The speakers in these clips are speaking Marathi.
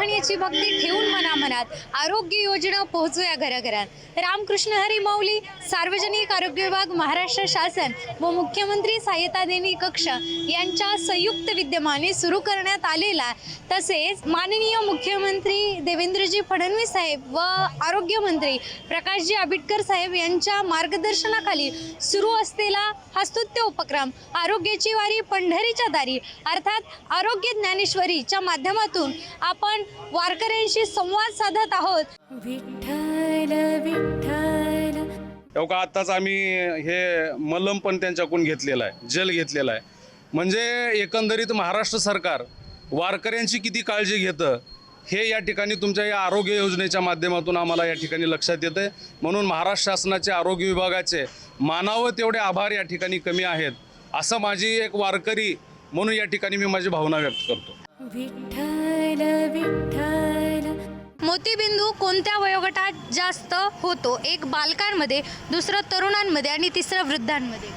निरोगी याची भक्ती ठेवून मनामनात आरोग्य योजना पोहोचूया घराघरात. रामकृष्ण हरी माऊली सार्वजनिक आरोग्य विभाग महाराष्ट्र शासन व मुख्यमंत्री सहाय्यता देणी कक्ष यांच्या संयुक्त विद्यमाने सुरू करण्यात आलेला तसेच माननीय मुख्यमंत्री देवेंद्रजी फडणवीस साहेब व आरोग्यमंत्री प्रकाशजी आंबेडकर साहेब यांच्या मार्गदर्शनाखाली सुरू असलेला हा स्तुत्य उपक्रम आरोग्याची वारी पंढरीच्या दारी अर्थात आरोग्य ज्ञानेश्वरीच्या माध्यमातून आपण वारकऱ्यांशी संवाद साधत आहोत. विठ्ठल विठ्ठल. हो का आत्ताच आम्ही हे मलम पण त्यांच्याकडून घेतलेलं आहे जल घेतलेला आहे. म्हणजे एकंदरीत महाराष्ट्र सरकार वारकऱ्यांची किती काळजी घेतं हे या ठिकाणी तुमच्या या आरोग्य योजनेच्या माध्यमातून आम्हाला या ठिकाणी लक्षात येतं म्हणून महाराष्ट्र शासनाचे आरोग्य विभागाचे मानावं तेवढे आभार या ठिकाणी कमी आहेत असं माझी एक वारकरी म्हणून या ठिकाणी मी माझी भावना व्यक्त करतो. मोतीबिंदू कोणत्या वयोगटात जास्त होतो? एक बालकांमध्ये दुसरं तरुणांमध्ये आणि तिसरं वृद्धांमध्ये.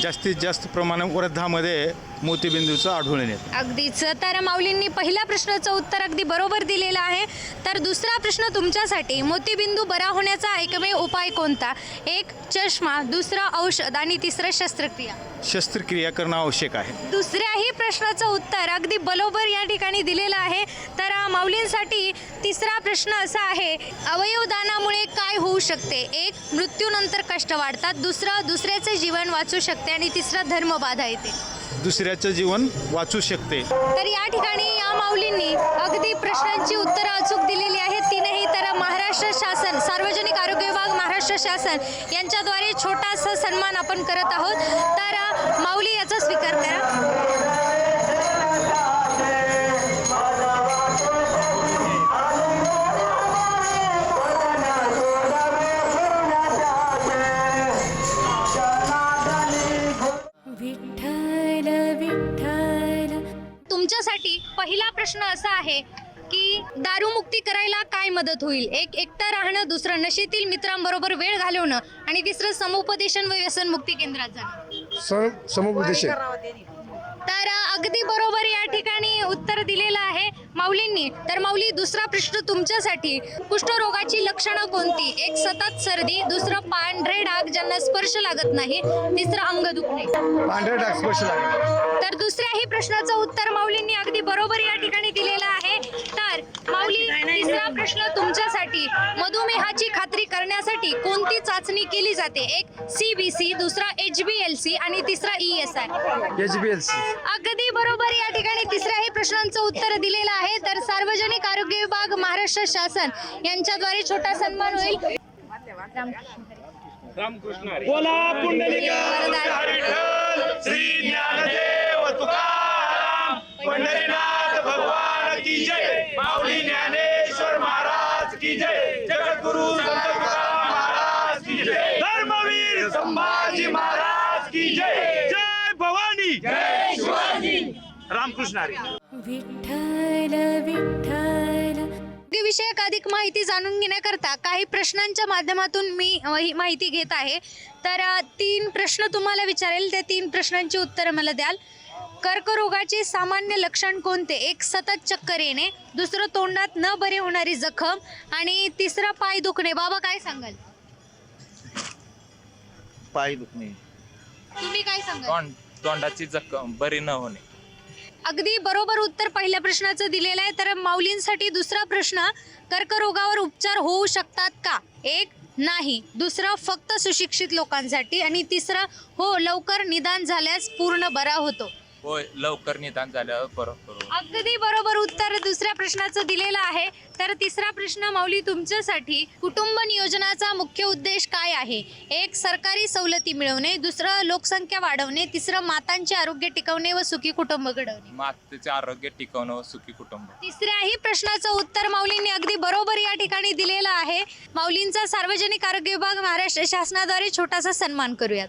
जास्तीत जास्त प्रमाणात वृद्धामध्ये मोतीबिंदूचं आढळून येतं. अगदीच. तर माऊलींनी पहिल्या प्रश्नाचं उत्तर अगदी बरोबर दिलेलं आहे. तर दुसरा प्रश्न तुमच्यासाठी मोतीबिंदू बरा होण्याचा एकमेव उपाय कोणता? एक चष्मा दुसरं औषध आणि तिसरं शस्त्रक्रिया. शस्त्रक्रिया करणं आवश्यक आहे. दुसऱ्याही प्रश्नाचं उत्तर अगदी बरोबर या ठिकाणी दिलेलं आहे. तर अ, माऊलींसाठी तिसरा प्रश्न असा आहे अवयवदानामुळे काय होऊ शकते? एक मृत्यूनंतर कष्ट वाढतात. दुसरं दुसऱ्याचे जीवन वाचू शकते आणि तिसरं धर्मबाधा येते. दुसऱ्याचं जीवन वाचू शकते. तर या ठिकाणी या माऊलींनी अगदी प्रश्नांची उत्तरं अचूक दिलेली आहेत. तीनही तर महाराष्ट्र शासन सार्वजनिक आरोग्य विभाग महाराष्ट्र शासन यांच्याद्वारे छोटासा सन्मान आपण करत आहोत. तर माऊली याचा स्वीकार प्रश्न असा आहे की दारूमुक्ती करायला काय मदत होईल? एक एकटं राहणं दुसरं नशेतील मित्रांबरोबर वेळ घालवणं आणि तिसरं समुपदेशन व व्यसनमुक्ती केंद्रात जाणं. सम समुपदेश तर अगदी बरोबर या ठिकाणी उत्तर दिलेलं आहे माऊलींनी. तर माऊली दुसरा प्रश्न तुमच्यासाठी. कुष्ठरोगाची लक्षणं कोणती? एक सतत सर्दी दुसरं पांढरे डाग ज्यांना स्पर्श लागत नाही तिसरं अंग दुखणे. पांढऱ्या डाग स्पर्श लागेल तर दुसऱ्याही प्रश्नाचं उत्तर माऊलींनी अगदी बरोबर या ठिकाणी दिलेलं आहे. तर माऊली तिसरा प्रश्न तुमच्यासाठी. मधुमेहाची खात्री करण्यासाठी कोणती चाचणी केली जाते? एक सी बी सी दुसरा एच बी एल सी आणि तिसरा E S I H B L C अगदी बरोबर या ठिकाणी तिसऱ्याही प्रश्नांचं उत्तर दिलेलं आहे. तर सार्वजनिक आरोग्य विभाग महाराष्ट्र शासन यांच्याद्वारे छोटा सन्मान होईल. बोला वरदान. श्री ज्ञानदेव तुकाराम. पंढरीनाथ भगवान की जय. माऊली ज्ञानेश्वर महाराज की जय. जगद्गुरु संत तुकाराम महाराज की जय. धर्मवीर संभाजी महाराज की जय. जय भवानी. जय शिवाजी. रामकृष्ण हरी. विठ्ठल विठ्ठल. विषयक अधिक माहिती जाणून घेण्याकरता काही प्रश्नांच्या माध्यमातून मी ही माहिती घेत आहे. तर तीन प्रश्न तुम्हाला विचारेल. त्या तीन प्रश्नांची उत्तरं मला द्याल. कर्करोगाचे सामान्य लक्षण कोणते? एक सतत चक्कर येणे दुसरं तोंडात न बरे होणारी जखम आणि तिसरं पाय दुखणे. बाबा काय सांगाल? पाय दुखणे. तुम्ही काय सांगाल? तोंड तोंडाची जखम बरी न होणे. अगदी बरोबर उत्तर पहिल्या प्रश्नाचं दिलेलं आहे. तर माऊलींसाठी दुसरा प्रश्न कर्करोगावर उपचार होऊ शकतात का? एक नाही. दुसरं फक्त सुशिक्षित लोकांसाठी. आणि तिसरं हो लवकर निदान झाल्यास पूर्ण बरा होतो. होय लवकर निदान झाल्यावर बरोबर. अगदी बरोबर उत्तर दुसऱ्या प्रश्नाचं दिलेलं आहे. तर तिसरा प्रश्न माऊली तुमच्यासाठी कुटुंब नियोजनाचा मुख्य उद्देश काय आहे? एक सरकारी सवलती मिळवणे. दुसरं लोकसंख्या वाढवणे. तिसरं मातांचे आरोग्य टिकवणे व सुखी कुटुंब घडवणे. मातेचे आरोग्य टिकवणं व सुखी कुटुंब. तिसऱ्याही प्रश्नाचं उत्तर माऊलींनी अगदी बरोबर या ठिकाणी दिलेलं आहे. माऊलींचा सार्वजनिक आरोग्य विभाग महाराष्ट्र शासनाद्वारे छोटासा सन्मान करूयात.